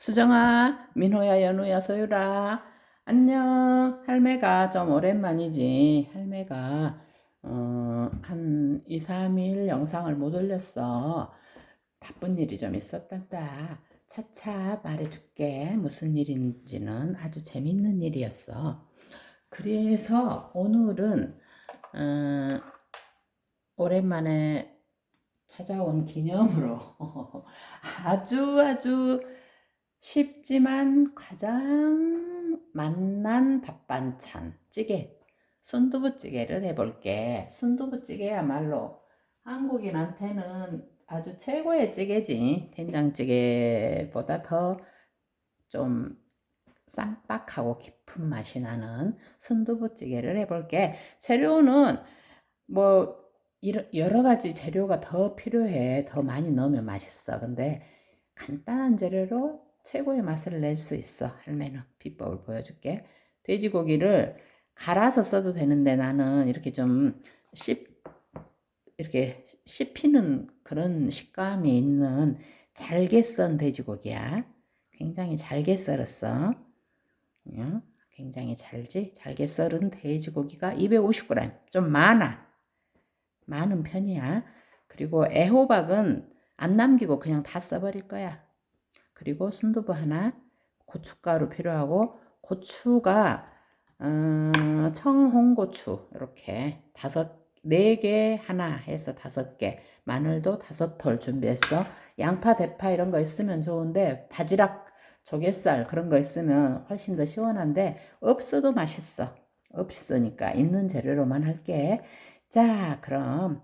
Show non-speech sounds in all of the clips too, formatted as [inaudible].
수정아, 민호야, 연우야, 소유라. 안녕. 할매가 좀 오랜만이지. 할매가 어, 한 2, 3일 영상을 못 올렸어. 바쁜 일이 좀 있었단다. 차차 말해줄게. 무슨 일인지는 아주 재밌는 일이었어. 그래서 오늘은 어, 오랜만에 찾아온 기념으로 [laughs] 아주 아주 쉽지만 가장 맛난 밥 반찬 찌개 순두부찌개를 해볼게. 순두부찌개야말로 한국인한테는 아주 최고의 찌개지. 된장찌개보다 더 좀 쌈박하고 깊은 맛이 나는 순두부찌개를 해볼게. 재료는 뭐 여러 가지 재료가 더 필요해. 더 많이 넣으면 맛있어. 근데 간단한 재료로 최고의 맛을 낼 수 있어. 할매는 비법을 보여줄게. 돼지고기를 갈아서 써도 되는데 나는 이렇게 좀 씹, 이렇게 씹히는 그런 식감이 있는 잘게 썬 돼지고기야. 굉장히 잘게 썰었어. 응? 굉장히 잘지? 잘게 썰은 돼지고기가 250g. 좀 많아. 많은 편이야. 그리고 애호박은 안 남기고 그냥 다 써버릴 거야. 그리고 순두부 하나, 고춧가루 필요하고 고추가 어, 청홍고추 이렇게 다섯 네 개 하나 해서 다섯 개 마늘도 다섯 톨 준비했어. 양파, 대파 이런 거 있으면 좋은데 바지락, 조갯살 그런 거 있으면 훨씬 더 시원한데 없어도 맛있어. 없으니까 있는 재료로만 할게. 자, 그럼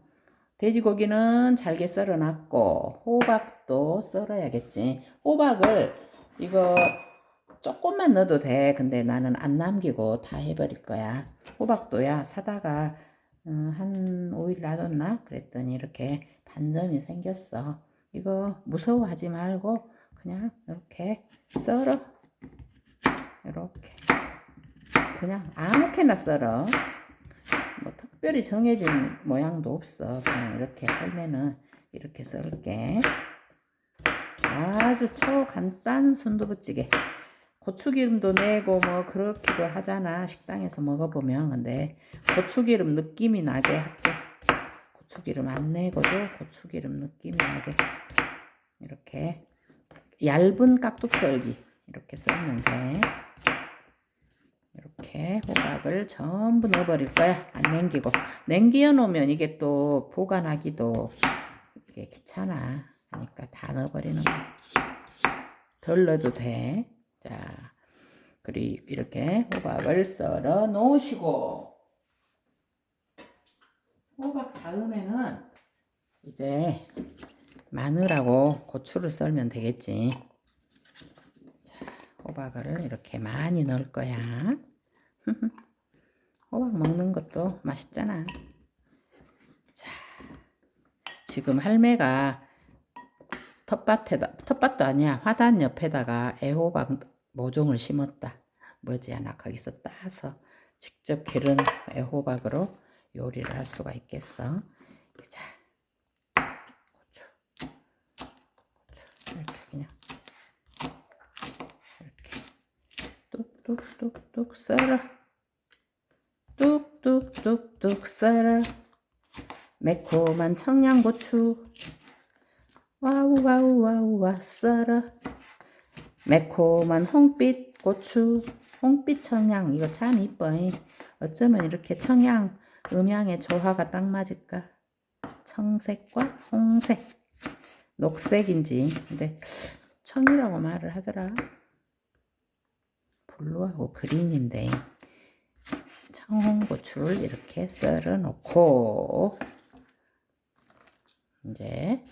돼지고기는 잘게 썰어놨고 호박도 썰어야겠지. 호박을 이거 조금만 넣어도 돼. 근데 나는 안 남기고 다 해버릴 거야. 호박도야 사다가 어, 한 5일 놔뒀나? 그랬더니 이렇게 반점이 생겼어. 이거 무서워하지 말고 그냥 이렇게 썰어. 이렇게 그냥 아무렇게나 썰어. 뭐 특별히 정해진 모양도 없어. 그냥 이렇게 썰면은 이렇게 썰게. 아주 초간단 순두부찌개. 고추기름도 내고 뭐 그렇기도 하잖아. 식당에서 먹어보면. 근데 고추기름 느낌이 나게 할게. 고추기름 안 내고도 고추기름 느낌이 나게. 이렇게 얇은 깍둑썰기 이렇게 썰면 돼. 이렇게 호박을 전부 넣어버릴 거야. 안 남기고. 냉기어 놓으면 이게 또 보관하기도 이게 귀찮아. 그러니까 다 넣어버리는 거야. 덜 넣어도 돼. 자, 그리고 이렇게 호박을 썰어 놓으시고 호박 다음에는 이제 마늘하고 고추를 썰면 되겠지. 자, 호박을 이렇게 많이 넣을 거야. [laughs] 호박 먹는 것도 맛있잖아. 자, 지금 할매가 텃밭에다, 텃밭도 아니야. 화단 옆에다가 애호박 모종을 심었다. 머지않아 거기서 따서 직접 기른 애호박으로 요리를 할 수가 있겠어. 자, 고추, 고추 이렇게 그냥 이렇게 뚝뚝뚝뚝 썰어, 뚝뚝뚝뚝 썰어. 매콤한 청양고추. 와우 와우 와우 와 썰어. 매콤한 홍빛 고추. 홍빛 청양. 이거 참 이뻐. 잉. 어쩌면 이렇게 청양 음양의 조화가 딱 맞을까? 청색과 홍색. 녹색인지. 근데 청이라고 말을 하더라. 블루하고 그린인데 청홍고추를 이렇게 썰어 놓고 이제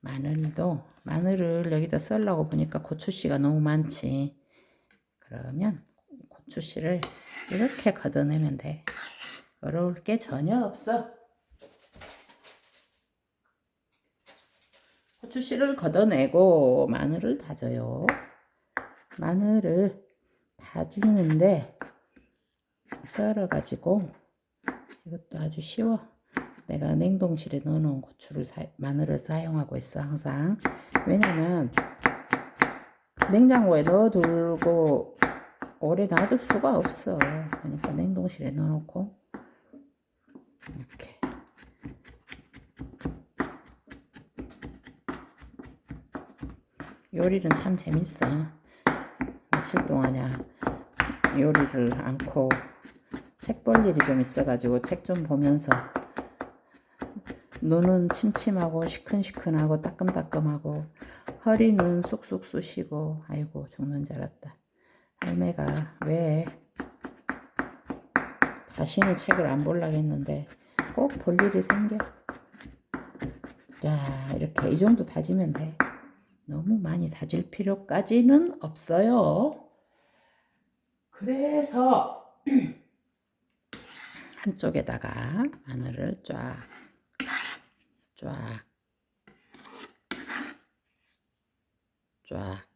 마늘도 마늘을 여기다 썰라고 보니까 고추씨가 너무 많지. 그러면 고추씨를 이렇게 걷어내면 돼. 어려울 게 전혀 없어. 고추씨를 걷어내고 마늘을 다져요. 마늘을 다지는데 썰어 가지고 이것도 아주 쉬워. 내가 냉동실에 넣어놓은 고추를 사, 마늘을 사용하고 있어 항상 왜냐면 그 냉장고에 넣어두고 오래 놔둘 수가 없어. 그러니까 냉동실에 넣어놓고 이렇게 요리는 참 재밌어. 며칠 동안이야 요리를 않고 책 볼 일이 좀 있어가지고 책 좀 보면서 눈은 침침하고 시큰시큰하고 따끔따끔하고 허리는 쑥쑥 쑤시고 아이고 죽는 줄 알았다. 할매가 왜 다시는 책을 안 볼라겠는데 꼭 볼 일이 생겨. 자 이렇게 이 정도 다지면 돼. 너무 많이 다질 필요까지는 없어요. 그래서 [clears throat] 한쪽에다가 마늘을 쫙, 쫙, 쫙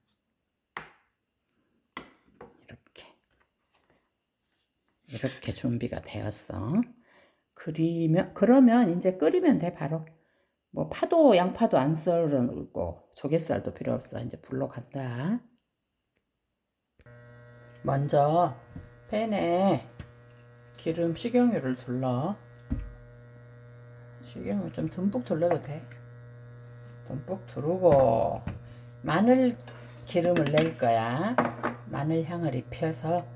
이렇게 이렇게 준비가 되었어. 그리면 그러면 이제 끓이면 돼 바로. 뭐 파도 양파도 안 썰고 조갯살도 필요 없어. 이제 불로 간다. 먼저 팬에 기름 식용유를 둘러. 식용유 좀 듬뿍 둘러도 돼. 듬뿍 두르고 마늘 기름을 낼 거야. 마늘 향을 입혀서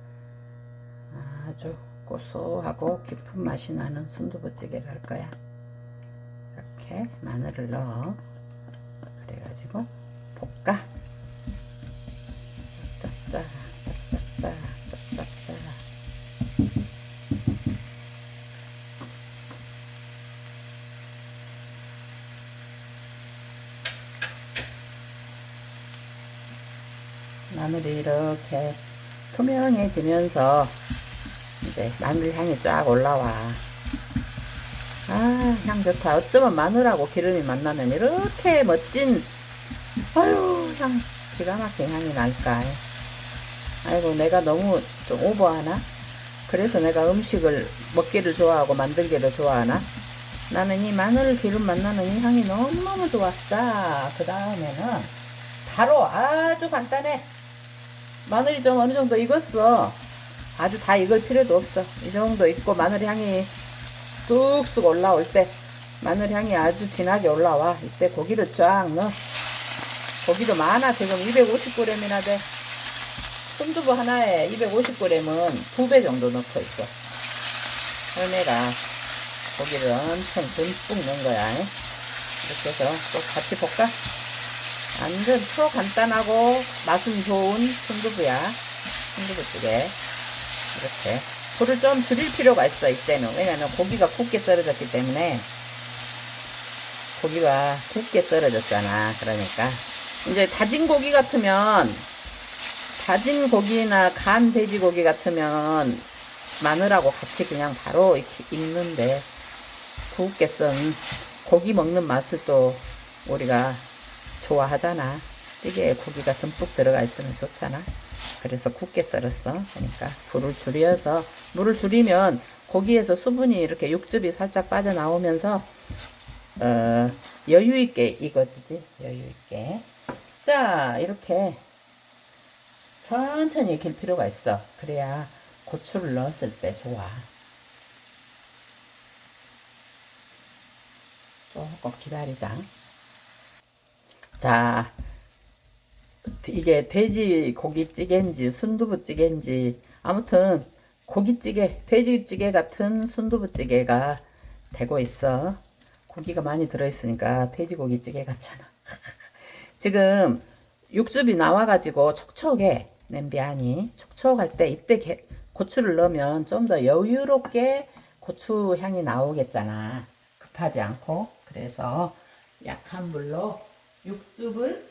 아주 고소하고 깊은 맛이 나는 순두부찌개를 할 거야. 이렇게 마늘을 넣어. 그래가지고 볶아. 짝짝짝, 짝짝짝, 짝짝짝. 마늘이 이렇게 투명해 지면서 이제 마늘 향이 쫙 올라와. 아, 향 좋다. 어쩌면 마늘하고 기름이 만나면 이렇게 멋진, 아유, 향, 기가 막힌 향이 날까. 아이고, 내가 너무 좀 오버하나? 그래서 내가 음식을 먹기를 좋아하고 만들기를 좋아하나? 나는 이 마늘 기름 만나는 이 향이 너무너무 좋았다. 그 다음에는 바로 아주 간단해. 마늘이 좀 어느 정도 익었어. 아주 다 익을 필요도 없어. 이 정도 익고 마늘 향이 쑥쑥 올라올 때 마늘 향이 아주 진하게 올라와. 이때 고기를 쫙 넣어. 고기도 많아. 지금 250g이나 돼. 순두부 하나에 250g은 두배 정도 넣고 있어. 할매가 고기를 엄청 듬뿍 넣은 거야. 이렇게 해서 또 같이 볶아. 완전 초간단하고 맛은 좋은 순두부야. 순두부찌개. 이렇게. 불을 좀 줄일 필요가 있어, 이때는. 왜냐면 고기가 굵게 썰어졌기 때문에. 고기가 굵게 썰어졌잖아. 그러니까. 이제 다진 고기 같으면, 다진 고기나 간 돼지고기 같으면, 마늘하고 같이 그냥 바로 이렇게 익는데, 굵게 썬 고기 먹는 맛을 또 우리가 좋아하잖아. 찌개에 고기가 듬뿍 들어가 있으면 좋잖아. 그래서 굵게 썰었어. 그러니까 불을 줄여서 물을 줄이면 고기에서 수분이 이렇게 육즙이 살짝 빠져나오면서 어, 여유 있게 익어지지. 여유 있게. 자, 이렇게 천천히 익힐 필요가 있어. 그래야 고추를 넣었을 때 좋아. 조금 기다리자. 자, 이게 돼지 고기찌개인지 순두부찌개인지 아무튼 고기찌개, 돼지찌개 같은 순두부찌개가 되고 있어. 고기가 많이 들어있으니까 돼지고기찌개 같잖아. [laughs] 지금 육즙이 나와가지고 촉촉해. 냄비 안이 촉촉할 때 이때 게, 고추를 넣으면 좀 더 여유롭게 고추 향이 나오겠잖아. 급하지 않고. 그래서 약한 불로 육즙을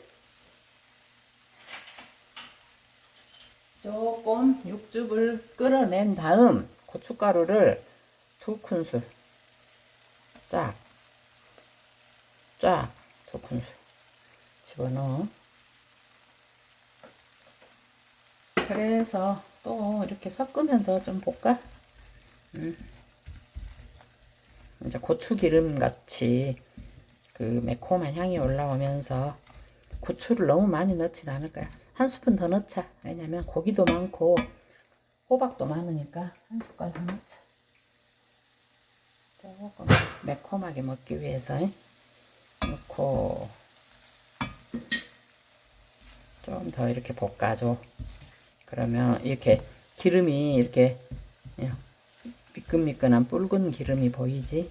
조금 육즙을 끓어낸 다음 고춧가루를 두 큰술 쫙, 쫙, 두 큰술 집어넣어. 그래서 또 이렇게 섞으면서 좀 볶아. 음. 이제 고추기름 같이 그 매콤한 향이 올라오면서 고추를 너무 많이 넣지는 않을 거야. 한 스푼 더 넣자. 왜냐면 고기도 많고 호박도 많으니까 한 숟갈 더 넣자. 조금 매콤하게 먹기 위해서 넣고 좀 더 이렇게 볶아줘. 그러면 이렇게 기름이 이렇게 예, 미끈미끈한 붉은 기름이 보이지?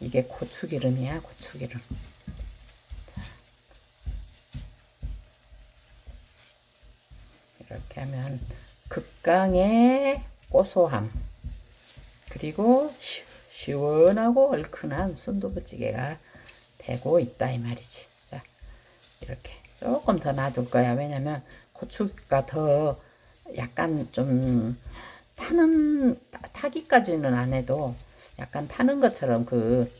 이게 고추기름이야, 고추기름. 이렇게 하면 극강의 고소함 그리고 시, 시원하고 얼큰한 순두부찌개가 되고 있다 이 말이지. 자 이렇게 조금 더 놔둘 거야. 왜냐면 고추가 더 약간 좀 타는 타- 타기까지는 안 해도 약간 타는 것처럼 그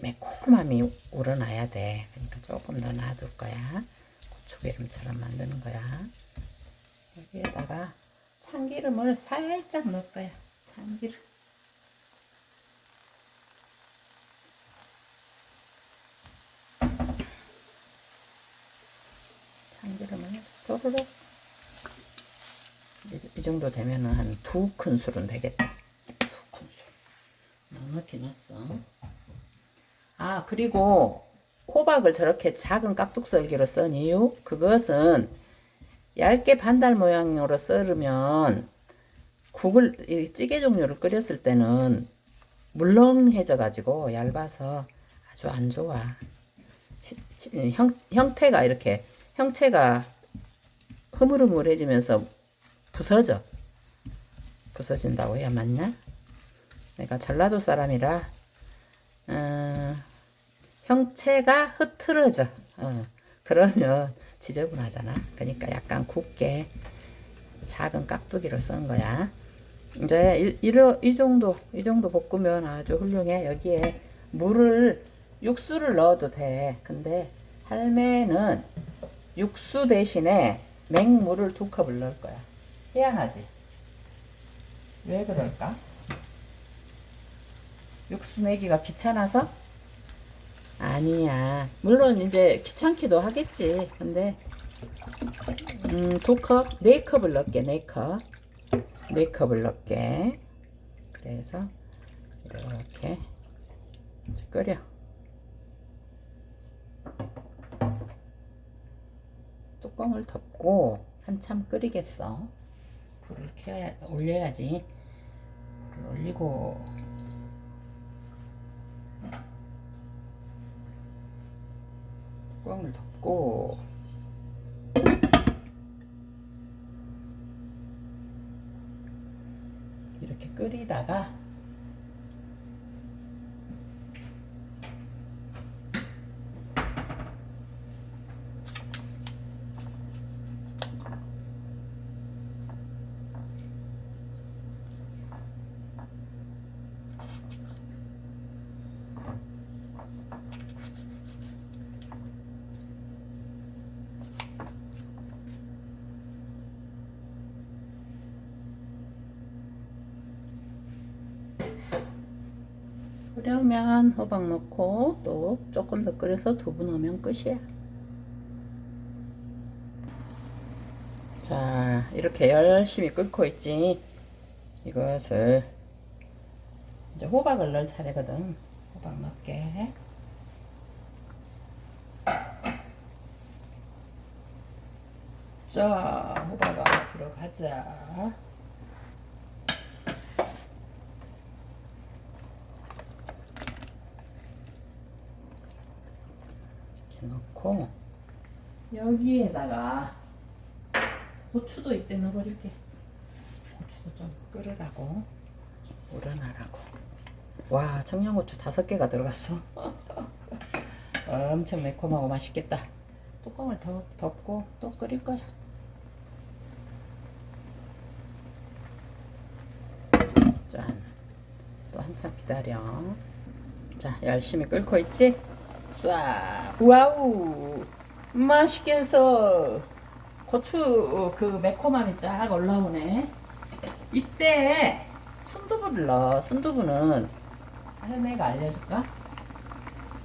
매콤함이 우러나야 돼. 그러니까 조금 더 놔둘 거야. 고추기름처럼 만드는 거야. 여기에다가 참기름을 살짝 넣을 거야. 참기름. 참기름을 쪼르륵. 이, 이 정도 되면은 한 두 큰술은 되겠다. 넉넉히 넣었어. 아, 그리고 호박을 저렇게 작은 깍둑썰기로 썬 이유? 그것은 얇게 반달 모양으로 썰으면 국을 이 찌개 종류를 끓였을 때는 물렁해져 가지고 얇아서 아주 안 좋아. 형, 형태가 이렇게 형체가 흐물흐물해지면서 부서져. 부서진다고 해야 맞냐? 내가 전라도 사람이라 어, 형체가 흐트러져. 어, 그러면 지저분하잖아. 그러니까 약간 굵게 작은 깍두기로 쓴 거야. 이제 이, 이러, 이 정도 이 정도 볶으면 아주 훌륭해. 여기에 물을 육수를 넣어도 돼. 근데 할매는 육수 대신에 맹물을 두 컵을 넣을 거야. 희한하지? 왜 그럴까? 육수 내기가 귀찮아서? 아니야. 물론 이제 귀찮기도 하겠지. 근데 음, 두 컵, 네 컵을 넣게, 네 컵. 네 컵을 넣게. 그래서 이렇게 끓여. 뚜껑을 덮고 한참 끓이겠어. 불을 켜야 올려야지. 불을 올리고 뚜껑을 덮고. 이렇게 끓이다가 끓으면 호박 넣고 또 조금 더 끓여서 두부 넣으면 끝이야. 자, 이렇게 열심히 끓고 있지. 이것을 이제 호박을 넣을 차례거든. 호박 넣게. 자, 호박아 들어가자. 이렇게 넣고 여기에다가 고추도 이때 넣어버릴게. 고추도 좀 끓으라고 우러나라고. 와 청양고추 다섯 개가 들어갔어. [laughs] 엄청 매콤하고 맛있겠다. 뚜껑을 더 덮고 또 끓일 거야. 짠. 또 한참 기다려. 자, 열심히 끓고 있지? 쏴. 와우. 맛있겠어. 고추 그 매콤함이 쫙 올라오네. 이때 순두부를 넣어. 순두부는 할매가 알려줄까?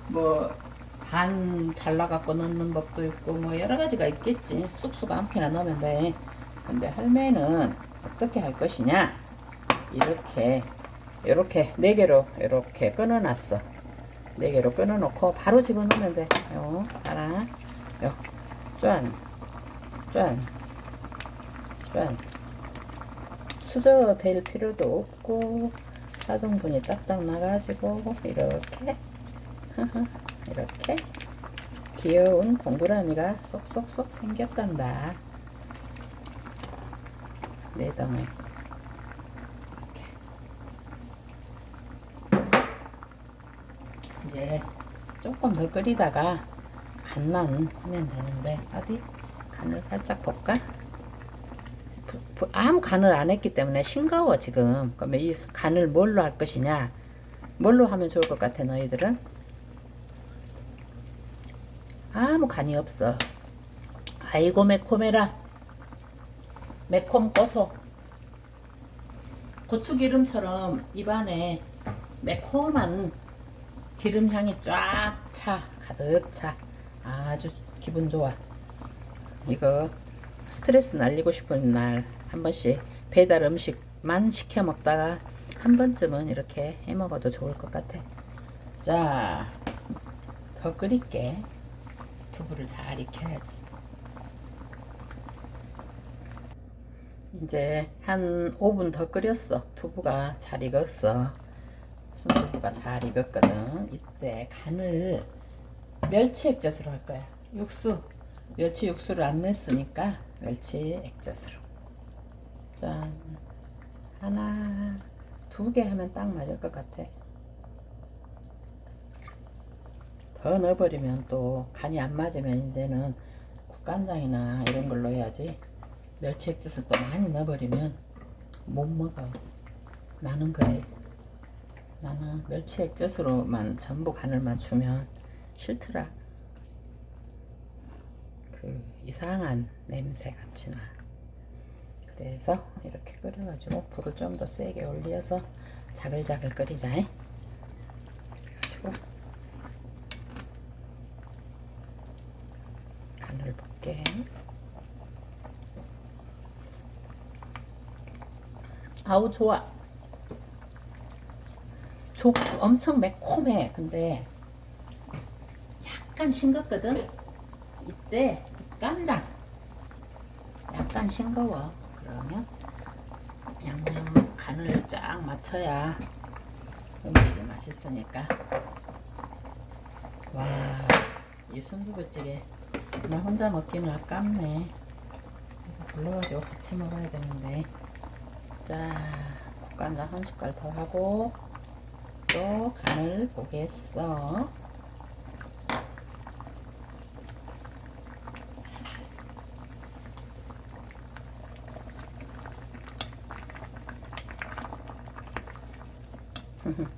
뭐 반 잘라갖고 넣는 법도 있고 뭐 여러 가지가 있겠지 쑥쑥 아무렇게나 넣으면 돼 근데 할매는 어떻게 할 것이냐 이렇게 이렇게 네 개로 이렇게 끊어놨어 네 개로 끊어놓고 바로 집어넣으면 돼 요, 하나 요, 짠, 짠, 짠. 수저될 필요도 없고 사등분이 딱딱 나가지고 이렇게 이렇게 귀여운 동그라미가 쏙쏙쏙 생겼단다. 네 덩을 이제 조금 더 끓이다가 간만 하면 되는데 어디 간을 살짝 볼까? 아무 간을 안 했기 때문에 싱거워 지금. 그러면 이 간을 뭘로 할 것이냐? 뭘로 하면 좋을 것 같아 너희들은? 아무 간이 없어. 아이고 매콤해라. 매콤 고소. 고추기름처럼 입안에 매콤한 기름 향이 쫙 차. 가득 차. 아주 기분 좋아. 이거 스트레스 날리고 싶은 날 한 번씩 배달 음식만 시켜 먹다가 한 번쯤은 이렇게 해 먹어도 좋을 것 같아. 자, 더 끓일게. 두부를 잘 익혀야지. 이제 한 5분 더 끓였어. 두부가 잘 익었어. 순두부가 잘 익었거든. 이때 간을 멸치 액젓으로 할 거야. 육수. 멸치 육수를 안 냈으니까 멸치 액젓으로. 짠. 하나, 두 개 하면 딱 맞을 것 같아. 더 넣어버리면 또 간이 안 맞으면 이제는 국간장이나 이런 걸로 해야지. 멸치 액젓을 또 많이 넣어버리면 못 먹어. 나는 그래. 나는 멸치 액젓으로만 전부 간을 맞추면 싫더라. 그 이상한 냄새 같이 나. 그래서 이렇게 끓여가지고 불을 좀 더 세게 올려서 자글자글 끓이자. 그래가지고 간을 볼게. 아우 좋아. 조, 엄청 매콤해. 근데 약간 싱겁거든. 이때 국간장 약간 싱거워. 그러면 양념 간을 쫙 맞춰야 음식이 맛있으니까. 와, 이 순두부찌개 나 혼자 먹기는 아깝네. 불러가지고 같이 먹어야 되는데. 자, 국간장 한 숟갈 더 하고 또 간을 보겠어. [laughs]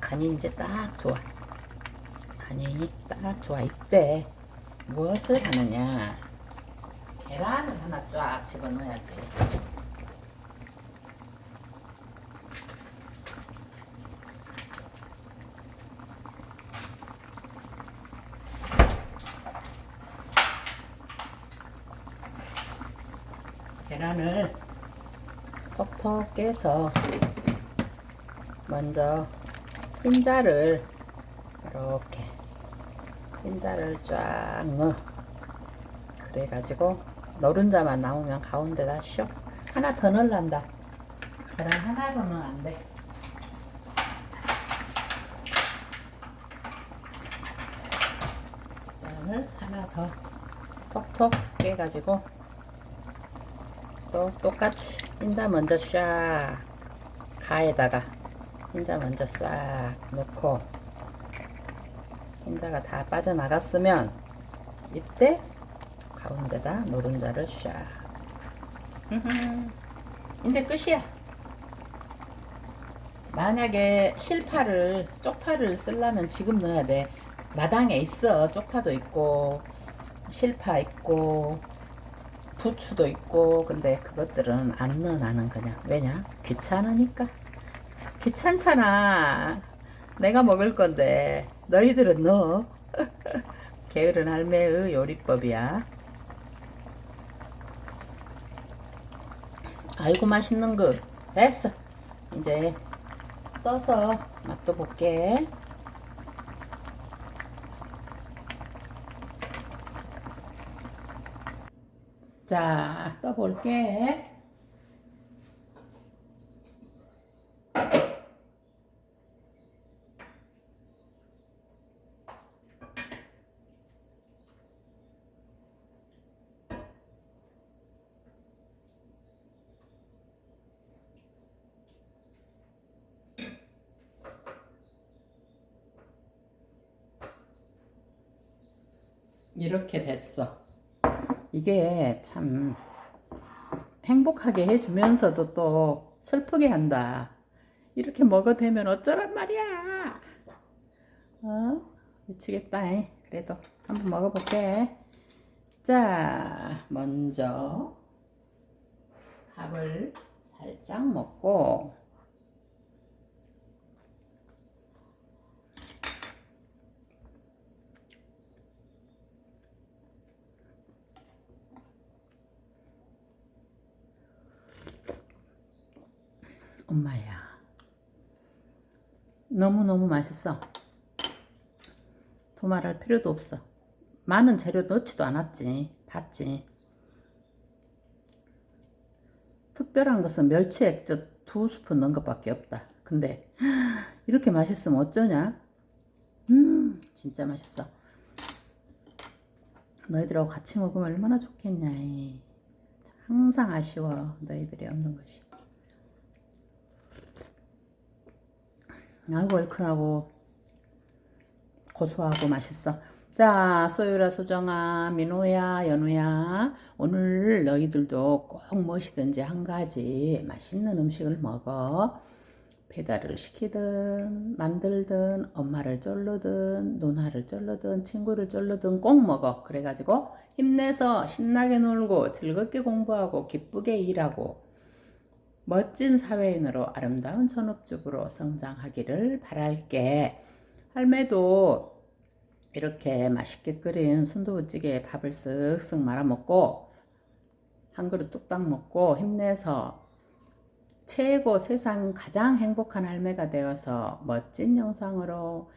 간이 이제 딱 좋아. 간이 딱 좋아. 이때 무엇을 하느냐? 계란을 하나 쫙 집어넣어야지. 계란을 톡톡 깨서 먼저 흰자를 이렇게 흰자를 쫙 넣어 그래가지고 노른자만 나오면 가운데다 쇽 하나 더 넣을란다. 계란 하나로는 안돼. 계란을 하나 더 톡톡 깨가지고 또 똑같이 흰자 먼저 샥 가에다가 흰자 먼저 싹 넣고 흰자가 다 빠져나갔으면 이때 가운데다 노른자를 샥 [laughs] 이제 끝이야. 만약에 실파를 쪽파를 쓰려면 지금 넣어야 돼. 마당에 있어. 쪽파도 있고 실파 있고 부추도 있고 근데 그것들은 안 넣어 나는 그냥. 왜냐? 귀찮으니까. 귀찮잖아. 내가 먹을 건데 너희들은 넣어. [laughs] 게으른 할매의 요리법이야 아이고 맛있는 거. 됐어. 이제 떠서 맛도 볼게. 자 떠볼게 이렇게 됐어. 이게 참 행복하게 해주면서도 또 슬프게 한다. 이렇게 먹어대면 어쩌란 말이야. 어? 미치겠다. 잉. 그래도 한번 먹어볼게. 자, 먼저 밥을 살짝 먹고 엄마야. 너무너무 맛있어. 도말할 필요도 없어. 많은 재료 넣지도 않았지. 봤지. 특별한 것은 멸치 액젓 두 스푼 넣은 것밖에 없다. 근데 [gasps] 이렇게 맛있으면 어쩌냐? 음, 진짜 맛있어. 너희들하고 같이 먹으면 얼마나 좋겠냐. 항상 아쉬워. 너희들이 없는 것이. 아이고 얼큰하고 고소하고 맛있어. 자, 소유라, 소정아, 민호야, 연우야. 오늘 너희들도 꼭 무엇이든지 한 가지 맛있는 음식을 먹어. 배달을 시키든, 만들든, 엄마를 쫄르든, 누나를 쫄르든, 친구를 쫄르든 꼭 먹어. 그래가지고 힘내서 신나게 놀고, 즐겁게 공부하고, 기쁘게 일하고, 멋진 사회인으로 아름다운 전업주부로 성장하기를 바랄게. 할매도 이렇게 맛있게 끓인 순두부찌개에 밥을 쓱쓱 말아 먹고 한 그릇 뚝딱 먹고 힘내서 최고 세상 가장 행복한 할매가 되어서 멋진 영상으로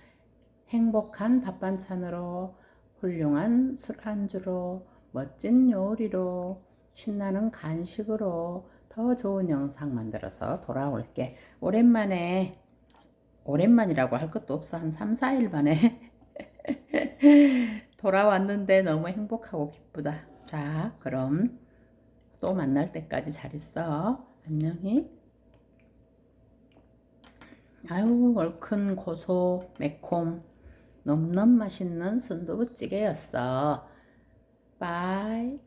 행복한 밥 반찬으로 훌륭한 술 안주로 멋진 요리로 신나는 간식으로 더 좋은 영상 만들어서 돌아올게. 오랜만에 오랜만이라고 할 것도 없어. 한 3, 4일 만에 [laughs] 돌아왔는데 너무 행복하고 기쁘다. 자, 그럼 또 만날 때까지 잘 있어. 안녕히. 아유, 얼큰 고소, 매콤, 넘넘 맛있는 순두부찌개였어. 빠이.